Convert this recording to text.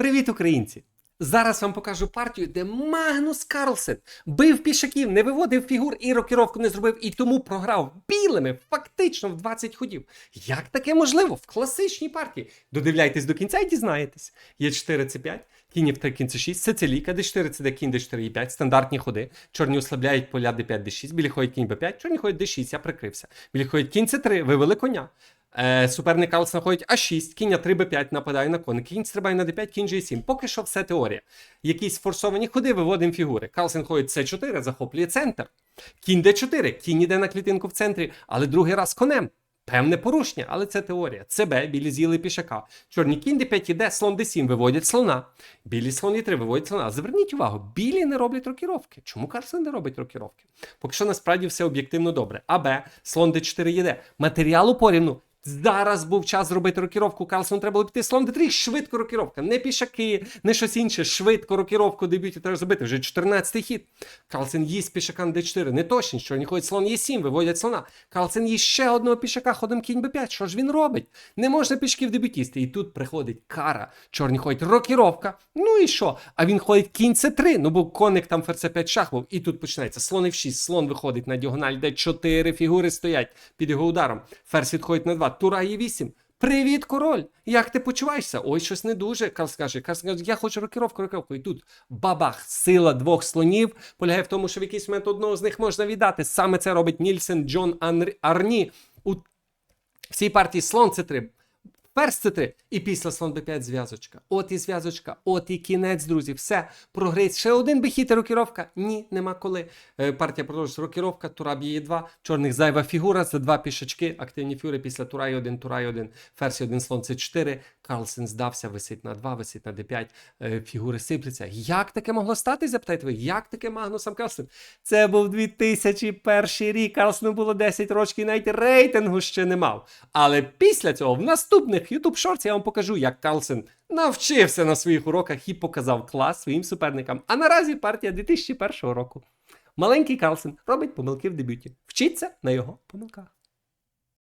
Привіт, українці! Зараз вам покажу партію, де Магнус Карлсен бив пішаків, не виводив фігур і рокіровку не зробив, і тому програв білими фактично в 20 ходів. Як таке можливо в класичній партії? Додивляйтесь до кінця і дізнаєтесь. Є 4 це 5, кінь F3, кінь C6, Сицилійка, D4, CD, кінь D4, E5, стандартні ходи. Чорні ослабляють поля D5, D6, білі ходять кінь B5, чорні ходять D6, я прикрився. Білі ходять кінь C3, вивели коня. Е, суперник Карлс знаходить А6, кінь А3, Б5, нападає на коник, кінь стрибає на Д5, кінь G7. Поки що все теорія. Якісь форсовані ходи виводимо фігури. Карлсен ходить С4, захоплює центр. Кінь Д4, кінь іде на клітинку в центрі, але другий раз конем. Певне порушення, але це теорія. ЦБ, білі з'їли пішака. Чорні кінь Д5 іде, слон Д7 виводять слона. Білі слон Е3 виводять слона. Зверніть увагу, білі не роблять рокіровки. Чому Карлсен не робить рокіровки? Поки що насправді все об'єктивно добре. АБ, слон Д4 їде. Матеріалу порівну. Зараз був час зробити рокіровку. Карлсону треба було піти слон Д3, швидко рокіровка. Не пішаки, не щось інше. Швидко рокіровку дебюті треба зробити. Вже 14-й хід. Карлсен їсть пішака на Д4. Не точно, що не ходить слон Е7, виводять слона. Карлсен їсть ще одного пішака, ходом кінь Б5. Що ж він робить? Не можна пішків дебютісти. І тут приходить кара. Чорні ходять рокіровка. Ну і що? А він ходить кінь С3. Ну бо коник там ферзь 5 шах був. І тут починається. Слон F6, слон виходить на діагональ, де 4 фігури стоять під його ударом. Ферзь відходить на 2. Тура Е8. Привіт, король! Як ти почуваєшся? Ой, щось не дуже. Карл скаже. Карл скаже, я хочу рокіровку, рокіровку. І тут бабах, сила двох слонів полягає в тому, що в якийсь момент одного з них можна віддати. Саме це робить Нільсен Джон Анр- Арні у всій партії слон це 3 Ферзь це 3 і після слон Б5 зв'язочка. От і зв'язочка, от і кінець, друзі. Все, прогрець. Ще один бихіт і рокіровка. Ні, нема коли. Е, партія продовжується рокіровка, тура б'є 2 чорних зайва фігура, за два пішачки, активні фігури після тура і 1, тура і 1, ферзь 1, слон це 4 Карлсен здався, висить на 2, висить на d5, е, фігури сипляться. Як таке могло стати, запитаєте ви? Як таке Магнусом Карлсен? Це був 2001 рік, Карлсену було 10 років, і навіть рейтингу ще не мав. Але після цього в наступних YouTube Shorts я вам покажу, як Карлсен навчився на своїх уроках і показав клас своїм суперникам. А наразі партія 2001 року. Маленький Карлсен робить помилки в дебюті. Вчіться на його помилках.